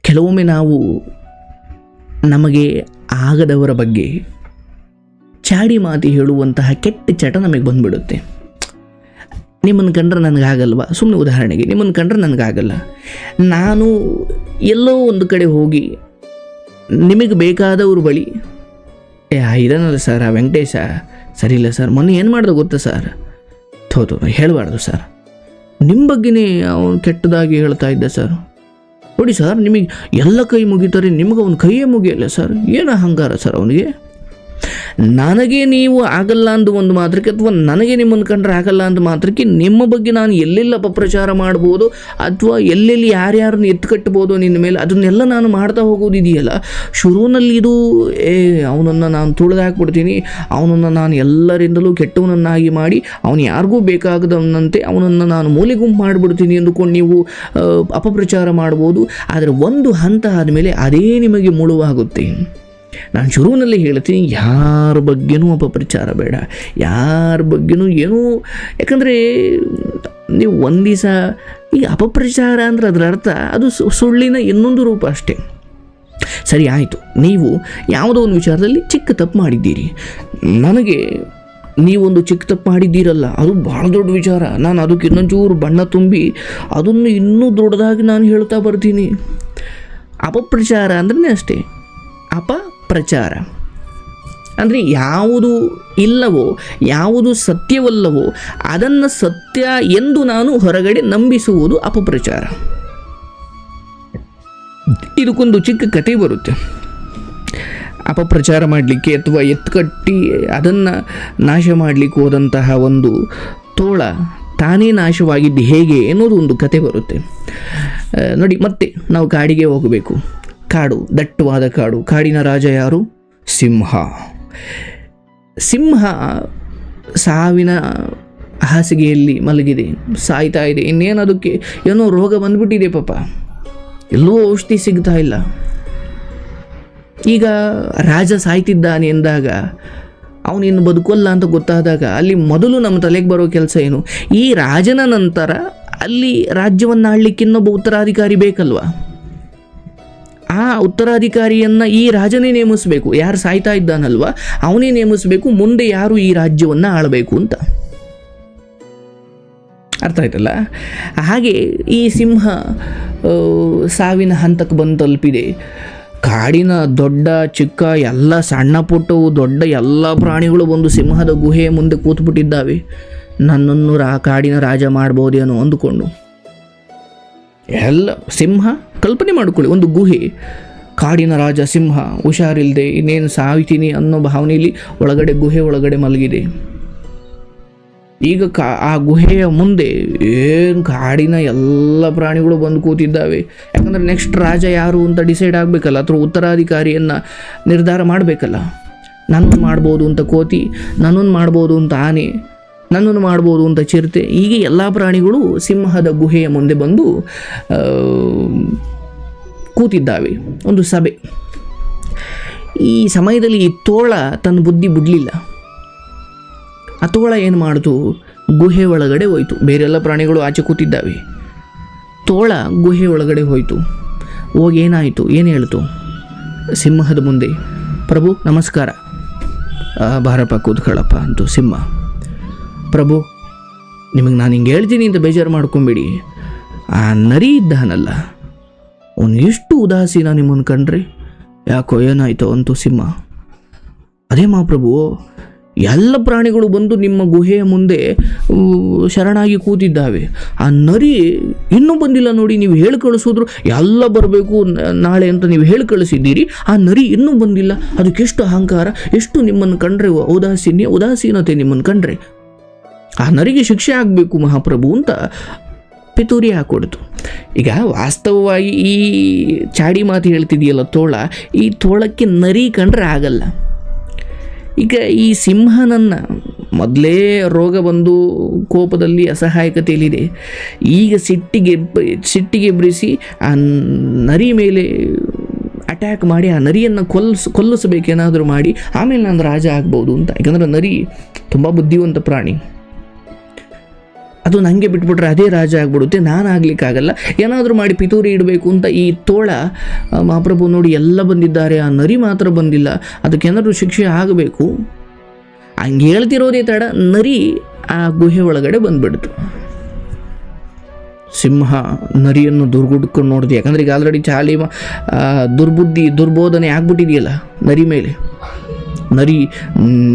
ಕೆಲವೊಮ್ಮೆ ನಾವು ನಮಗೆ ಆಗದವರ ಬಗ್ಗೆ ಚಾಡಿ ಮಾತಿ ಹೇಳುವಂತಹ ಕೆಟ್ಟ ಚಟ ನಮಗೆ ಬಂದುಬಿಡುತ್ತೆ. ನಿಮ್ಮನ್ನು ಕಂಡ್ರೆ ನನಗಾಗಲ್ವ? ಸುಮ್ಮನೆ ಉದಾಹರಣೆಗೆ, ನಿಮ್ಮನ್ನು ಕಂಡ್ರೆ ನನಗಾಗಲ್ಲ. ನಾನು ಎಲ್ಲೋ ಒಂದು ಕಡೆ ಹೋಗಿ ನಿಮಗೆ ಬೇಕಾದವ್ರ ಬಳಿ, ಏ ಇದನ್ನಲ್ಲ ಸರ್, ಆ ವೆಂಕಟೇಶ ಸರಿ ಇಲ್ಲ ಸರ್, ಮೊನ್ನೆ ಏನು ಮಾಡ್ದೆ ಗೊತ್ತಾ ಸರ್? ಥೋದು ಹೇಳಬಾರ್ದು ಸರ್. ನಿಮ್ಮ ಬಗ್ಗೆನೇ ಅವನು ಕೆಟ್ಟದಾಗಿ ಹೇಳ್ತಾ ಇದ್ದ ಸರ್. ನೋಡಿ ಸರ್, ನಿಮಗೆ ಎಲ್ಲ ಕೈ ಮುಗಿತಾರೆ ನಿಮಗೆ ಅವ್ನ ಕೈಯೇ ಮುಗಿಯಲ್ಲ ಸರ್. ಏನು ಹಂಗಾರ ಸರ್ ಅವನಿಗೆ? ನನಗೆ ನೀವು ಆಗಲ್ಲ ಅಂದ ಒಂದು ಮಾತ್ರಕ್ಕೆ ಅಥವಾ ನನಗೆ ನಿಮ್ಮನ್ನು ಕಂಡ್ರೆ ಆಗಲ್ಲ ಅಂದ ಮಾತ್ರಕ್ಕೆ ನಿಮ್ಮ ಬಗ್ಗೆ ನಾನು ಎಲ್ಲೆಲ್ಲ ಅಪಪ್ರಚಾರ ಮಾಡ್ಬೋದು ಅಥವಾ ಎಲ್ಲೆಲ್ಲಿ ಯಾರ್ಯಾರನ್ನ ಕಟ್ಟಬೋದು ನಿನ್ನ ಮೇಲೆ ಅದನ್ನೆಲ್ಲ ನಾನು ಮಾಡ್ತಾ ಹೋಗೋದಿದೆಯಲ್ಲ ಶುರುವಿನಲ್ಲಿ ಇದು, ಏ, ಅವನನ್ನು ನಾನು ತುಳಿದು ಹಾಕ್ಬಿಡ್ತೀನಿ, ಅವನನ್ನು ನಾನು ಎಲ್ಲರಿಂದಲೂ ಕೆಟ್ಟವನನ್ನಾಗಿ ಮಾಡಿ, ಅವನು ಯಾರಿಗೂ ಬೇಕಾಗದವನಂತೆ ಅವನನ್ನು ನಾನು ಮೂಲೆ ಗುಂಪು ಮಾಡಿಬಿಡ್ತೀನಿ ಅಂದುಕೊಂಡು ನೀವು ಅಪಪ್ರಚಾರ ಮಾಡ್ಬೋದು. ಆದರೆ ಒಂದು ಹಂತ ಆದಮೇಲೆ ಅದೇ ನಿಮಗೆ ಮುಳುವಾಗುತ್ತೆ. ನಾನು ಶುರುವಿನಲ್ಲಿ ಹೇಳ್ತೀನಿ, ಯಾರ ಬಗ್ಗೆನೂ ಅಪಪ್ರಚಾರ ಬೇಡ. ಯಾರ ಬಗ್ಗೆನೂ ಏನೂ, ಯಾಕಂದರೆ ನೀವು ಒಂದು ದಿವಸ ಈಗ ಅಪಪ್ರಚಾರ ಅಂದರೆ ಅದರ ಅರ್ಥ ಅದು ಸುಳ್ಳಿನ ಇನ್ನೊಂದು ರೂಪ ಅಷ್ಟೇ. ಸರಿ, ಆಯಿತು. ನೀವು ಯಾವುದೋ ಒಂದು ವಿಚಾರದಲ್ಲಿ ಚಿಕ್ಕ ತಪ್ಪು ಮಾಡಿದ್ದೀರಿ. ನನಗೆ ನೀವೊಂದು ಚಿಕ್ಕ ತಪ್ಪು ಮಾಡಿದ್ದೀರಲ್ಲ, ಅದು ಭಾಳ ದೊಡ್ಡ ವಿಚಾರ. ನಾನು ಅದಕ್ಕೆ ಇನ್ನೊಂಚೂರು ಬಣ್ಣ ತುಂಬಿ ಅದನ್ನು ಇನ್ನೂ ದೊಡ್ಡದಾಗಿ ನಾನು ಹೇಳ್ತಾ ಬರ್ತೀನಿ. ಅಪಪ್ರಚಾರ ಅಂದ್ರೆ ಅಷ್ಟೇ. ಅಪಪ್ರಚಾರ ಅಂದರೆ ಯಾವುದು ಇಲ್ಲವೋ, ಯಾವುದು ಸತ್ಯವಲ್ಲವೋ, ಅದನ್ನು ಸತ್ಯ ಎಂದು ನಾನು ಹೊರಗಡೆ ನಂಬಿಸುವುದು ಅಪಪ್ರಚಾರ. ಇದಕ್ಕೊಂದು ಚಿಕ್ಕ ಕತೆ ಬರುತ್ತೆ. ಅಪಪ್ರಚಾರ ಮಾಡಲಿಕ್ಕೆ ಅಥವಾ ಎತ್ಕಟ್ಟಿ ಅದನ್ನು ನಾಶ ಮಾಡಲಿಕ್ಕೆ ಹೋದಂತಹ ಒಂದು ತೋಳ ತಾನೇ ನಾಶವಾಗಿದ್ದು ಹೇಗೆ ಅನ್ನೋದು ಒಂದು ಕತೆ ಬರುತ್ತೆ. ನೋಡಿ, ಮತ್ತೆ ನಾವು ಕಾಡಿಗೆ ಹೋಗಬೇಕು. ಕಾಡು, ದಟ್ಟವಾದ ಕಾಡು. ಕಾಡಿನ ರಾಜ ಯಾರು? ಸಿಂಹ. ಸಿಂಹ ಸಾವಿನ ಹಾಸಿಗೆಯಲ್ಲಿ ಮಲಗಿದೆ, ಸಾಯ್ತಾ ಇದೆ. ಇನ್ನೇನು ಅದಕ್ಕೆ ಏನೋ ರೋಗ ಬಂದ್ಬಿಟ್ಟಿದೆ ಪಾಪ. ಎಲ್ಲೂ ಔಷಧಿ ಸಿಗ್ತಾ ಇಲ್ಲ. ಈಗ ರಾಜ ಸಾಯ್ತಿದ್ದಾನೆ ಎಂದಾಗ ಅವನಿನ್ನು ಬದುಕೋಲ್ಲ ಅಂತ ಗೊತ್ತಾದಾಗ ಅಲ್ಲಿ ಮೊದಲು ನಮ್ಮ ತಲೆಗೆ ಬರೋ ಕೆಲಸ ಏನು? ಈ ರಾಜನ ನಂತರ ಅಲ್ಲಿ ರಾಜ್ಯವನ್ನು ಆಳ್ಲಿಕ್ಕೆ ಇನ್ನೊಬ್ಬ ಉತ್ತರಾಧಿಕಾರಿ ಬೇಕಲ್ವಾ? ಆ ಉತ್ತರಾಧಿಕಾರಿಯನ್ನ ಈ ರಾಜನೇ ನೇಮಿಸಬೇಕು. ಯಾರು ಸಾಯ್ತಾ ಇದ್ದಾನಲ್ವ? ಅವನೇ ನೇಮಿಸಬೇಕು. ಮುಂದೆ ಯಾರು ಈ ರಾಜ್ಯವನ್ನು ಆಳಬೇಕು ಅಂತ. ಅರ್ಥ ಆಯ್ತಲ್ಲ? ಹಾಗೆ ಈ ಸಿಂಹ ಸಾವಿನ ಹಂತಕ್ಕೆ ಬಂದು ತಲುಪಿದೆ. ಕಾಡಿನ ದೊಡ್ಡ, ಚಿಕ್ಕ, ಎಲ್ಲ ಸಣ್ಣ ಪುಟ್ಟವು, ದೊಡ್ಡ ಎಲ್ಲ ಪ್ರಾಣಿಗಳು ಒಂದು ಸಿಂಹದ ಗುಹೆಯ ಮುಂದೆ ಕೂತ್ಬಿಟ್ಟಿದ್ದಾವೆ. ನನ್ನನ್ನು ರಾ, ಕಾಡಿನ ರಾಜ ಮಾಡ್ಬೋದೇನೋ ಅಂದುಕೊಂಡು. ಎಲ್ಲ ಸಿಂಹ ಕಲ್ಪನೆ ಮಾಡಿಕೊಳ್ಳಿ, ಒಂದು ಗುಹೆ. ಕಾಡಿನ ರಾಜ ಸಿಂಹ ಹುಷಾರಿಲ್ಲದೆ ಇನ್ನೇನು ಸಾಯ್ತೀನಿ ಅನ್ನೋ ಭಾವನೆಯಲ್ಲಿ ಒಳಗಡೆ ಗುಹೆ ಒಳಗಡೆ ಮಲಗಿದೆ. ಈಗ ಕಾ, ಆ ಗುಹೆಯ ಮುಂದೆ ಏನು ಕಾಡಿನ ಎಲ್ಲ ಪ್ರಾಣಿಗಳು ಬಂದು ಕೂತಿದ್ದಾವೆ. ಯಾಕಂದರೆ ನೆಕ್ಸ್ಟ್ ರಾಜ ಯಾರು ಅಂತ ಡಿಸೈಡ್ ಆಗಬೇಕಲ್ಲ, ಅಥವಾ ಉತ್ತರಾಧಿಕಾರಿಯನ್ನು ನಿರ್ಧಾರ ಮಾಡಬೇಕಲ್ಲ. ನಾನು ಮಾಡ್ಬೋದು ಅಂತ ಕೋತಿ, ನನ್ನನ್ನು ಮಾಡ್ಬೋದು ಅಂತ ಆನೆ. ನನ್ನನ್ನು ಮಾಡ್ಬೋದು ಅಂತ ಚಿರತೆ. ಹೀಗೆ ಎಲ್ಲ ಪ್ರಾಣಿಗಳು ಸಿಂಹದ ಗುಹೆಯ ಮುಂದೆ ಬಂದು ಕೂತಿದ್ದಾವೆ. ಒಂದು ಸಭೆ. ಈ ಸಮಯದಲ್ಲಿ ತೋಳ ತನ್ನ ಬುದ್ಧಿ ಬಿಡಲಿಲ್ಲ. ಆ ತೋಳ ಏನು ಮಾಡಿತು? ಗುಹೆ ಒಳಗಡೆ ಹೋಯಿತು. ಬೇರೆಲ್ಲ ಪ್ರಾಣಿಗಳು ಆಚೆ ಕೂತಿದ್ದಾವೆ. ತೋಳ ಗುಹೆ ಒಳಗಡೆ ಹೋಯಿತು. ಹೋಗಿ ಏನಾಯಿತು? ಏನು ಹೇಳ್ತು? ಸಿಂಹದ ಮುಂದೆ. ಪ್ರಭು, ನಮಸ್ಕಾರ. ಭಾರಪ್ಪ ಕೂತ್ಕೊಳ್ಳಪ್ಪ ಅಂತು ಸಿಂಹ. ಪ್ರಭು, ನಿಮಗೆ ನಾನು ಹಿಂಗೆ ಹೇಳ್ತೀನಿ ಅಂತ ಬೇಜಾರು ಮಾಡ್ಕೊಂಬಿಡಿ. ಆ ನರಿ ಇದ್ದಾನಲ್ಲ, ಅವನು ಎಷ್ಟು ಉದಾಸೀನ ನಿಮ್ಮನ್ನು ಕಂಡ್ರಿ? ಯಾಕೋ ಏನಾಯ್ತು ಅಂತು ಸಿಂಹ. ಅದೇ ಮಹಾಪ್ರಭು, ಎಲ್ಲ ಪ್ರಾಣಿಗಳು ಬಂದು ನಿಮ್ಮ ಗುಹೆಯ ಮುಂದೆ ಶರಣಾಗಿ ಕೂತಿದ್ದಾವೆ. ಆ ನರಿ ಇನ್ನೂ ಬಂದಿಲ್ಲ ನೋಡಿ, ನೀವು ಹೇಳಿ ಕಳಿಸಿದ್ರು, ಎಲ್ಲ ಬರಬೇಕು ನಾಳೆ ಅಂತ ನೀವು ಹೇಳಿ ಕಳಿಸಿದ್ದೀರಿ. ಆ ನರಿ ಇನ್ನೂ ಬಂದಿಲ್ಲ. ಅದಕ್ಕೆಷ್ಟು ಅಹಂಕಾರ, ಎಷ್ಟು ನಿಮ್ಮನ್ನು ಕಂಡ್ರೆ ಉದಾಸೀನ್ಯ ಉದಾಸೀನತೆ ನಿಮ್ಮನ್ನು ಕಂಡ್ರೆ. ಆ ನರಿಗೆ ಶಿಕ್ಷೆ ಆಗಬೇಕು ಮಹಾಪ್ರಭು ಅಂತ ಪಿತೂರಿ ಹಾಕೊಡ್ತು. ಈಗ ವಾಸ್ತವವಾಗಿ ಈ ಚಾಡಿ ಮಾತು ಹೇಳ್ತಿದೆಯಲ್ಲ ತೋಳ, ಈ ತೋಳಕ್ಕೆ ನರಿ ಕಂಡ್ರೆ ಆಗಲ್ಲ. ಈಗ ಈ ಸಿಂಹನನ್ನು ಮೊದಲೇ ರೋಗ ಬಂದು ಕೋಪದಲ್ಲಿ ಅಸಹಾಯಕತೆಯಲ್ಲಿದೆ. ಈಗ ಸಿಟ್ಟಿಗೆ ಸಿಟ್ಟಿಗೆ ಎಬ್ರಿಸಿ ಆ ನರಿ ಮೇಲೆ ಅಟ್ಯಾಕ್ ಮಾಡಿ ಆ ನರಿಯನ್ನು ಕೊಲ್ಲಿಸ್ ಕೊಲ್ಲಿಸಬೇಕೇನಾದರೂ ಮಾಡಿ ಆಮೇಲೆ ನಾನು ರಾಜ ಆಗ್ಬೋದು ಅಂತ. ಯಾಕಂದರೆ ನರಿ ತುಂಬ ಬುದ್ಧಿವಂತ ಪ್ರಾಣಿ. ಅದು ನನಗೆ ಬಿಟ್ಬಿಟ್ರೆ ಅದೇ ರಾಜ ಆಗ್ಬಿಡುತ್ತೆ, ನಾನು ಆಗ್ಲಿಕ್ಕಾಗಲ್ಲ. ಏನಾದರೂ ಮಾಡಿ ಪಿತೂರಿ ಇಡಬೇಕು ಅಂತ ಈ ತೋಳ ಮಹಾಪ್ರಭು ನೋಡಿ ಎಲ್ಲ ಬಂದಿದ್ದಾರೆ, ಆ ನರಿ ಮಾತ್ರ ಬಂದಿಲ್ಲ. ಅದಕ್ಕೇನಾದರೂ ಶಿಕ್ಷೆ ಆಗಬೇಕು. ಹಂಗೆ ಹೇಳ್ತಿರೋದೇ ತಡ, ನರಿ ಆ ಗುಹೆ ಒಳಗಡೆ ಬಂದ್ಬಿಡ್ತು. ಸಿಂಹ ನರಿಯನ್ನು ದುರ್ಗುಡ್ಕೊಂಡು ನೋಡಿದೆ. ಯಾಕಂದ್ರೆ ಈಗ ಆಲ್ರೆಡಿ ಚಾಲಿ ದುರ್ಬುದ್ಧಿ, ದುರ್ಬೋಧನೆ ಆಗ್ಬಿಟ್ಟಿದೆಯಲ್ಲ ನರಿ ಮೇಲೆ. ನರಿ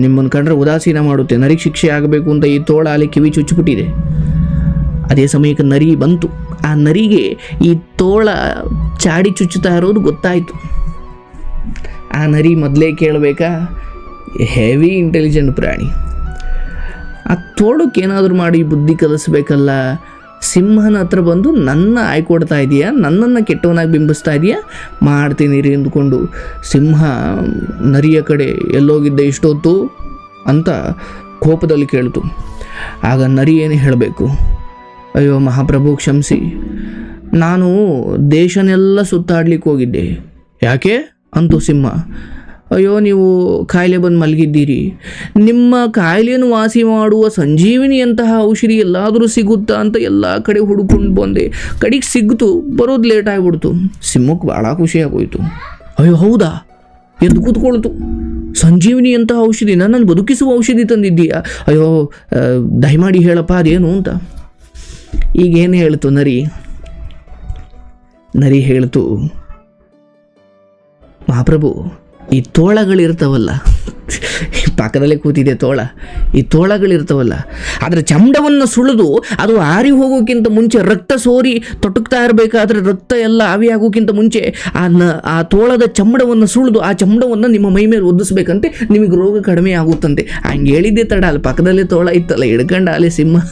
ನಿಮ್ಮನ್ನು ಕಂಡ್ರೆ ಉದಾಸೀನ ಮಾಡುತ್ತೆ. ನರಿಗೆ ಶಿಕ್ಷೆ ಆಗಬೇಕು ಅಂತ ಈ ತೋಳ ಅಲ್ಲಿ ಕಿವಿ ಚುಚ್ಚಿಬಿಟ್ಟಿದೆ. ಅದೇ ಸಮಯಕ್ಕೆ ನರಿ ಬಂತು. ಆ ನರಿಗೆ ಈ ತೋಳ ಚಾಡಿ ಚುಚ್ಚುತ್ತಾ ಇರೋದು ಗೊತ್ತಾಯಿತು. ಆ ನರಿ ಮೊದಲೇ ಕೇಳಬೇಕಾ ಹೆವಿ ಇಂಟೆಲಿಜೆಂಟ್ ಪ್ರಾಣಿ. ಆ ತೋಳಕ್ಕೆ ಏನಾದರೂ ಮಾಡಿ ಬುದ್ಧಿ ಕಲಿಸ್ಬೇಕಲ್ಲ. ಸಿಂಹನ ಹತ್ರ ಬಂದು ನನ್ನ ಆಯ್ಕೊಡ್ತಾ ಇದೆಯಾ? ನನ್ನನ್ನು ಕೆಟ್ಟವನಾಗಿ ಬಿಂಬಿಸ್ತಾ ಇದೆಯಾ? ಮಾಡ್ತೀನಿ ರೀ ಅಂದ್ಕೊಂಡು ಸಿಂಹ ನರಿಯ ಕಡೆ ಎಲ್ಲೋಗಿದ್ದೆ ಇಷ್ಟೊತ್ತು ಅಂತ ಕೋಪದಲ್ಲಿ ಕೇಳ್ತು. ಆಗ ನರಿ ಏನು ಹೇಳಬೇಕು? ಅಯ್ಯೋ ಮಹಾಪ್ರಭು ಕ್ಷಮಿಸಿ. ನಾನು ದೇಶನೆಲ್ಲ ಸುತ್ತಾಡ್ಲಿಕ್ಕೆ ಹೋಗಿದ್ದೆ. ಯಾಕೆ? ಅಂತು ಸಿಂಹ. ಅಯ್ಯೋ ನೀವು ಕಾಯಿಲೆ ಬಂದು ಮಲಗಿದ್ದೀರಿ. ನಿಮ್ಮ ಕಾಯಿಲೆಯನ್ನು ವಾಸಿ ಮಾಡುವ ಸಂಜೀವಿನಿಯಂತಹ ಔಷಧಿ ಎಲ್ಲಾದರೂ ಸಿಗುತ್ತಾ ಅಂತ ಎಲ್ಲ ಕಡೆ ಹುಡುಕೊಂಡು ಬಂದೆ. ಕಡೆಗೆ ಸಿಗ್ತು ಬರೋದು ಲೇಟ್ ಆಗಿಬಿಡ್ತು. ಸಿಂಹಕ್ಕೆ ಭಾಳ ಖುಷಿ ಆಗೋಯ್ತು. ಅಯ್ಯೋ ಹೌದಾ? ಎದ್ದು ಕೂತ್ಕೊಳ್ತು. ಸಂಜೀವಿನಿ ಅಂತ ಔಷಧಿ ನನ್ನನ್ನು ಬದುಕಿಸುವ ಔಷಧಿ ತಂದಿದ್ದೀಯಾ? ಅಯ್ಯೋ ದಯಮಾಡಿ ಹೇಳಪ್ಪ ಅದೇನು ಅಂತ. ಈಗೇನು ಹೇಳ್ತು ನರಿ? ನರಿ ಹೇಳ್ತು, ಮಹಾಪ್ರಭು, ಈ ತೋಳಗಳಿರ್ತಾವಲ್ಲ ಪಕ್ಕದಲ್ಲೇ ಕೂತಿದೆ ತೋಳ, ಈ ತೋಳಗಳಿರ್ತಾವಲ್ಲ ಅದರ ಚಮಡವನ್ನು ಸುಳಿದು ಅದು ಆರಿ ಹೋಗೋಕ್ಕಿಂತ ಮುಂಚೆ ರಕ್ತ ಸೋರಿ ತೊಟಕ್ತಾ ಇರಬೇಕಾದ್ರೆ ರಕ್ತ ಎಲ್ಲ ಆವಿಯಾಗೋಕ್ಕಿಂತ ಮುಂಚೆ ಆ ನ, ಆ ತೋಳದ ಚಮಡವನ್ನು ಸುಳಿದು ಆ ಚಮಡವನ್ನು ನಿಮ್ಮ ಮೈ ಮೇಲೆ ಒದಿಸ್ಬೇಕಂತೆ ನಿಮಗೆ ರೋಗ ಕಡಿಮೆ ಆಗುತ್ತಂತೆ. ಹಂಗೆ ಹೇಳಿದ್ದೆ ತಡ, ಅಲ್ಲಿ ಪಕ್ಕದಲ್ಲೇ ತೋಳ ಇತ್ತಲ್ಲ, ಹಿಡ್ಕಂಡ ಅಲ್ಲಿ ಸಿಂಹ.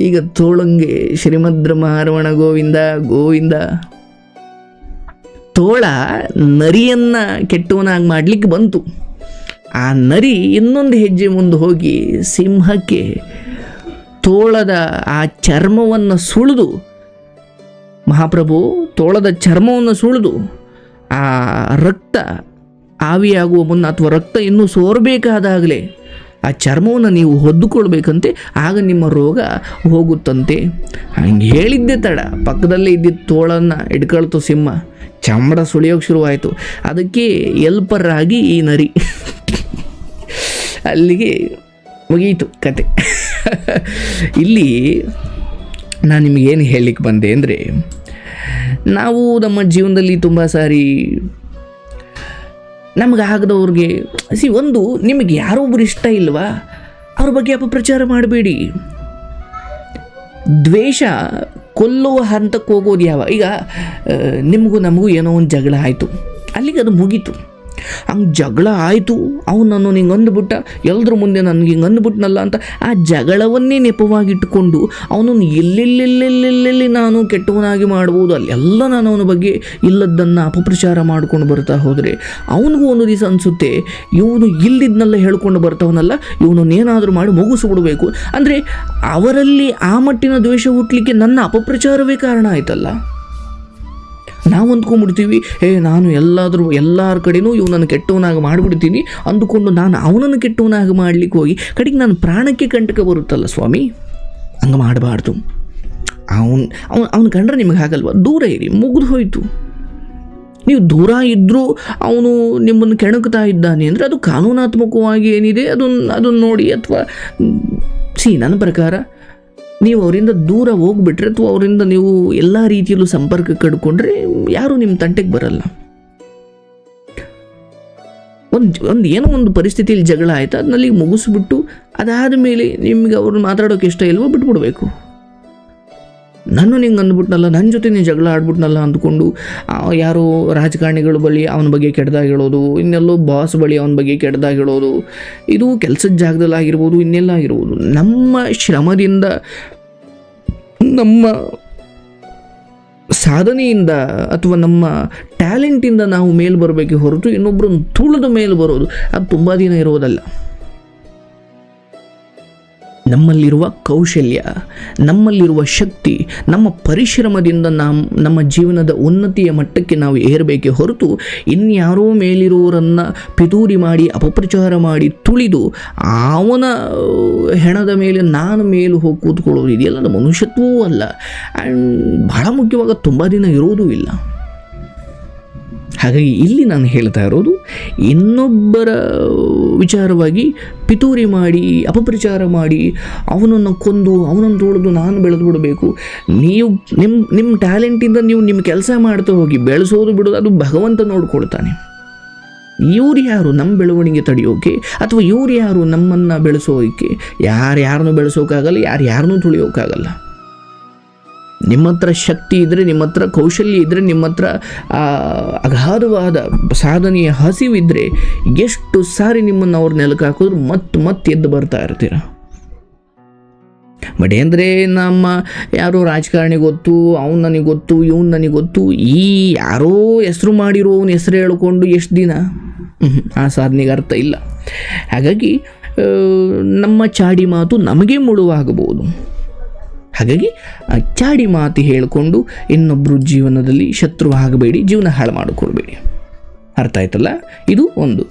ಈಗ ತೋಳಂಗೆ ಶ್ರೀಮದ್ರ ರಮಣ ಗೋವಿಂದ ಗೋವಿಂದ. ತೋಳ ನರಿಯನ್ನ ಕೆಟ್ಟವನಾಗಿ ಮಾಡ್ಲಿಕ್ಕೆ ಬಂತು. ಆ ನರಿ ಇನ್ನೊಂದು ಹೆಜ್ಜೆ ಮುಂದೆ ಹೋಗಿ ಸಿಂಹಕ್ಕೆ ತೋಳದ ಆ ಚರ್ಮವನ್ನು ಸುಳಿದು, ಮಹಾಪ್ರಭು ತೋಳದ ಚರ್ಮವನ್ನು ಸುಳಿದು, ಆ ರಕ್ತ ಆವಿಯಾಗುವ ಮುನ್ನ ಅಥವಾ ರಕ್ತ ಇನ್ನೂ ಸೋರಬೇಕಾದಾಗಲೇ ಆ ಚರ್ಮವನ್ನು ನೀವು ಹೊದ್ದುಕೊಳ್ಬೇಕಂತೆ, ಆಗ ನಿಮ್ಮ ರೋಗ ಹೋಗುತ್ತಂತೆ. ಹಂಗೆ ಹೇಳಿದ್ದೆ ತಡ, ಪಕ್ಕದಲ್ಲೇ ಇದ್ದಿದ್ದ ತೋಳನ್ನು ಹಿಡ್ಕೊಳ್ತು ಸಿಂಹ. ಚಮಡ ಸುಳಿಯೋಕೆ ಶುರುವಾಯಿತು. ಅದಕ್ಕೆ ಎಲ್ಪರಾಗಿ ಈ ನರಿ. ಅಲ್ಲಿಗೆ ಮುಗಿಯಿತು ಕತೆ. ಇಲ್ಲಿ ನಾನು ನಿಮಗೇನು ಹೇಳಲಿಕ್ಕೆ ಬಂದೆ ಅಂದರೆ, ನಾವು ನಮ್ಮ ಜೀವನದಲ್ಲಿ ತುಂಬ ಸಾರಿ ನಮಗಾಗದವ್ರಿಗೆ ಸಿ ಒಂದು, ನಿಮಗೆ ಯಾರೊಬ್ಬರು ಇಷ್ಟ ಇಲ್ವಾ? ಅವ್ರ ಬಗ್ಗೆ ಅಪಪ್ರಚಾರ ಮಾಡಬೇಡಿ. ದ್ವೇಷ ಕೊಲ್ಲುವ ಹಂತಕ್ಕೆ ಹೋಗೋದು ಯಾವ? ಈಗ ನಿಮಗೂ ನಮಗೂ ಏನೋ ಒಂದು ಜಗಳ ಆಯಿತು. ಅಲ್ಲಿಗೆ ಅದು ಮುಗೀತು. ಹಂಗೆ ಜಗಳ ಆಯಿತು. ಅವನನ್ನು ನಿಂಗೆ ಅಂದ್ಬಿಟ್ಟ ಎಲ್ಲರ ಮುಂದೆ ನನಗೆ ಹಿಂಗೆ ಅಂದ್ಬಿಟ್ನಲ್ಲ ಅಂತ ಆ ಜಗಳವನ್ನೇ ನೆಪವಾಗಿಟ್ಟುಕೊಂಡು ಅವನನ್ನು ಎಲ್ಲೆಲ್ಲೆಲ್ಲೆಲ್ಲೆಲ್ಲಿ ನಾನು ಕೆಟ್ಟವನಾಗಿ ಮಾಡ್ಬೋದು, ಅಲ್ಲೆಲ್ಲ ನಾನು ಅವನ ಬಗ್ಗೆ ಇಲ್ಲದ್ದನ್ನು ಅಪಪ್ರಚಾರ ಮಾಡ್ಕೊಂಡು ಬರ್ತಾ ಹೋದರೆ ಅವನಿಗೂ ಒಂದು ದಿವಸ ಅನಿಸುತ್ತೆ, ಇವನು ಇಲ್ಲಿದ್ದನ್ನೆಲ್ಲ ಹೇಳ್ಕೊಂಡು ಬರ್ತಾವನಲ್ಲ ಇವನನ್ನೇನಾದರೂ ಮಾಡಿ ಮುಗಿಸ್ಬಿಡ್ಬೇಕು ಅಂದರೆ ಅವರಲ್ಲಿ ಆ ಮಟ್ಟಿನ ದ್ವೇಷ ಹುಟ್ಟಲಿಕ್ಕೆ ನನ್ನ ಅಪಪ್ರಚಾರವೇ ಕಾರಣ ಆಯ್ತಲ್ಲ. ನಾವು ಅಂದ್ಕೊಂಡ್ಬಿಡ್ತೀವಿ ಏ ನಾನು ಎಲ್ಲಾದರೂ, ಎಲ್ಲರ ಕಡೆಯೂ ಇವನನ್ನು ಕೆಟ್ಟವನಾಗಿ ಮಾಡಿಬಿಡ್ತೀನಿ. ಅಂದುಕೊಂಡು ನಾನು ಅವನನ್ನು ಕೆಟ್ಟವನಾಗಿ ಮಾಡ್ಲಿಕ್ಕೆ ಹೋಗಿ, ಕಡೆಗೆ ನಾನು ಪ್ರಾಣಕ್ಕೆ ಕಂಟಕ ಬರುತ್ತಲ್ಲ ಸ್ವಾಮಿ? ಹಂಗೆ ಮಾಡಬಾರ್ದು. ಅವನು ಅವನು ಅವನು ಕಂಡ್ರೆ ನಿಮಗೆ ಹಾಗಲ್ವ? ದೂರ ಇರಿ, ಮುಗಿದು ಹೋಯಿತು. ನೀವು ದೂರ ಇದ್ದರೂ ಅವನು ನಿಮ್ಮನ್ನು ಕೆಣಕ್ತಾ ಇದ್ದಾನೆ ಅಂದರೆ ಅದು ಕಾನೂನಾತ್ಮಕವಾಗಿ ಏನಿದೆ ಅದನ್ನು ಅದನ್ನು ನೋಡಿ ಅಥವಾ ಸಿ, ನನ್ನ ಪ್ರಕಾರ ನೀವು ಅವರಿಂದ ದೂರ ಹೋಗ್ಬಿಟ್ರೆ ಅಥವಾ ಅವರಿಂದ ನೀವು ಎಲ್ಲ ರೀತಿಯಲ್ಲೂ ಸಂಪರ್ಕ ಕಡ್ಕೊಂಡ್ರೆ ಯಾರೂ ನಿಮ್ಮ ತಂಟೆಗೆ ಬರಲ್ಲ. ಒಂದು ಒಂದು ಏನೋ ಒಂದು ಪರಿಸ್ಥಿತಿಯಲ್ಲಿ ಜಗಳ ಆಯ್ತು ಅದನ್ನಲ್ಲಿ ಮುಗಿಸ್ಬಿಟ್ಟು ಅದಾದ ಮೇಲೆ ನಿಮಗೆ ಅವ್ರನ್ನ ಮಾತಾಡೋಕೆ ಇಷ್ಟ ಇಲ್ವೋ ಬಿಟ್ಬಿಡ್ಬೇಕು. ನಾನು ನಿಂಗೆ ಅಂದ್ಬಿಟ್ನಲ್ಲ ನನ್ನ ಜೊತೆ ನೀನು ಜಗಳ ಆಡ್ಬಿಟ್ನಲ್ಲ ಅಂದ್ಕೊಂಡು ಯಾರೋ ರಾಜಕಾರಣಿಗಳ ಬಳಿ ಅವನ ಬಗ್ಗೆ ಕೆಟ್ಟದಾಗಿ ಹೇಳೋದು ಇನ್ನೆಲ್ಲೋ ಬಾಸ್ ಬಳಿ ಅವನ ಬಗ್ಗೆ ಕೆಟ್ಟದಾಗಿ ಹೇಳೋದು ಇದು ಕೆಲಸದ ಜಾಗದಲ್ಲಿ ಆಗಿರ್ಬೋದು, ಇನ್ನೆಲ್ಲ ಆಗಿರ್ಬೋದು. ನಮ್ಮ ಶ್ರಮದಿಂದ, ನಮ್ಮ ಸಾಧನೆಯಿಂದ ಅಥವಾ ನಮ್ಮ ಟ್ಯಾಲೆಂಟಿಂದ ನಾವು ಮೇಲೆ ಬರಬೇಕು ಹೊರತು ಇನ್ನೊಬ್ಬರನ್ನು ತುಳಿದು ಮೇಲೆ ಬರೋದು, ಅದು ತುಂಬ ದಿನ ಇರೋದಲ್ಲ. ನಮ್ಮಲ್ಲಿರುವ ಕೌಶಲ್ಯ, ನಮ್ಮಲ್ಲಿರುವ ಶಕ್ತಿ, ನಮ್ಮ ಪರಿಶ್ರಮದಿಂದ ನಮ್ಮ ನಮ್ಮ ಜೀವನದ ಉನ್ನತಿಯ ಮಟ್ಟಕ್ಕೆ ನಾವು ಏರಬೇಕೆ ಹೊರತು ಇನ್ಯಾರೋ ಮೇಲಿರುವವರನ್ನು ಪಿತೂರಿ ಮಾಡಿ, ಅಪಪ್ರಚಾರ ಮಾಡಿ ತುಳಿದು ಅವನ ಹೆಣದ ಮೇಲೆ ನಾನು ಮೇಲೆ ಹೋಗಿ ಕೂತ್ಕೊಳ್ಳೋದು ಇದೆಯಲ್ಲ ಮನುಷ್ಯತ್ವವೂ ಅಲ್ಲ. ಆ್ಯಂಡ್ ಬಹಳ ಮುಖ್ಯವಾಗಿ ತುಂಬ ದಿನ ಇರೋದೂ ಇಲ್ಲ. ಹಾಗಾಗಿ ಇಲ್ಲಿ ನಾನು ಹೇಳ್ತಾ ಇರೋದು, ಇನ್ನೊಬ್ಬರ ವಿಚಾರವಾಗಿ ಪಿತೂರಿ ಮಾಡಿ, ಅಪಪ್ರಚಾರ ಮಾಡಿ, ಅವನನ್ನು ಕೊಂದು, ಅವನನ್ನು ತೊಳೆದು ನಾನು ಬೆಳೆದು ಬಿಡಬೇಕು. ನೀವು ನಿಮ್ಮ ನಿಮ್ಮ ಟ್ಯಾಲೆಂಟಿಂದ ನೀವು ನಿಮ್ಮ ಕೆಲಸ ಮಾಡ್ತಾ ಹೋಗಿ ಬೆಳೆಸೋದು ಬಿಡೋದು, ಅದು ಭಗವಂತ ನೋಡ್ಕೊಳ್ತಾನೆ. ಇವ್ರು ಯಾರು ನಮ್ಮ ಬೆಳವಣಿಗೆ ತಡೆಯೋಕೆ, ಅಥವಾ ಇವ್ರು ಯಾರು ನಮ್ಮನ್ನು ಬೆಳೆಸೋಕೆ ಯಾರು ಯಾರನ್ನೂ ಬೆಳೆಸೋಕ್ಕಾಗಲ್ಲ ಯಾರು ಯಾರನ್ನೂ ತುಳಿಯೋಕ್ಕಾಗಲ್ಲ ನಿಮ್ಮ ಹತ್ರ ಶಕ್ತಿ ಇದ್ದರೆ ನಿಮ್ಮ ಹತ್ರ ಕೌಶಲ್ಯ ಇದ್ದರೆ ನಿಮ್ಮ ಹತ್ರ ಅಗಾಧವಾದ ಸಾಧನೆಯ ಹಸಿವಿದ್ದರೆ ಎಷ್ಟು ಸಾರಿ ನಿಮ್ಮನ್ನು ಅವ್ರ ನೆಲಕ್ಕೆ ಹಾಕಿದ್ರು ಮತ್ತೆ ಮತ್ತೆ ಎದ್ದು ಬರ್ತಾ ಇರ್ತೀರ. ಬಟ್ ಅಂದರೆ ನಮ್ಮ ಯಾರೋ ರಾಜಕಾರಣಿ ಗೊತ್ತು, ಅವ್ನು ನನಗೆ ಗೊತ್ತು, ಇವ್ನು ನನಗೆ ಗೊತ್ತು, ಈ ಯಾರೋ ಹೆಸರು ಮಾಡಿರೋ ಅವನ ಹೆಸರು ಹೇಳ್ಕೊಂಡು ಎಷ್ಟು ದಿನ? ಆ ಸಾಧನೆಗೆ ಅರ್ಥ ಇಲ್ಲ. ಹಾಗಾಗಿ ನಮ್ಮ ಚಾಡಿ ಮಾತು ನಮಗೆ ಮುಳುವಾಗಬಹುದು. ಹಾಗಾಗಿ ಚಾಡಿ ಮಾತು ಹೇಳಿಕೊಂಡು ಇನ್ನೊಬ್ಬರು ಜೀವನದಲ್ಲಿ ಶತ್ರು ಆಗಬೇಡಿ, ಜೀವನ ಹಾಳು ಮಾಡಿಕೊಳ್ಬೇಡಿ ಅರ್ಥ ಆಯ್ತಲ್ಲ? ಇದು ಒಂದು.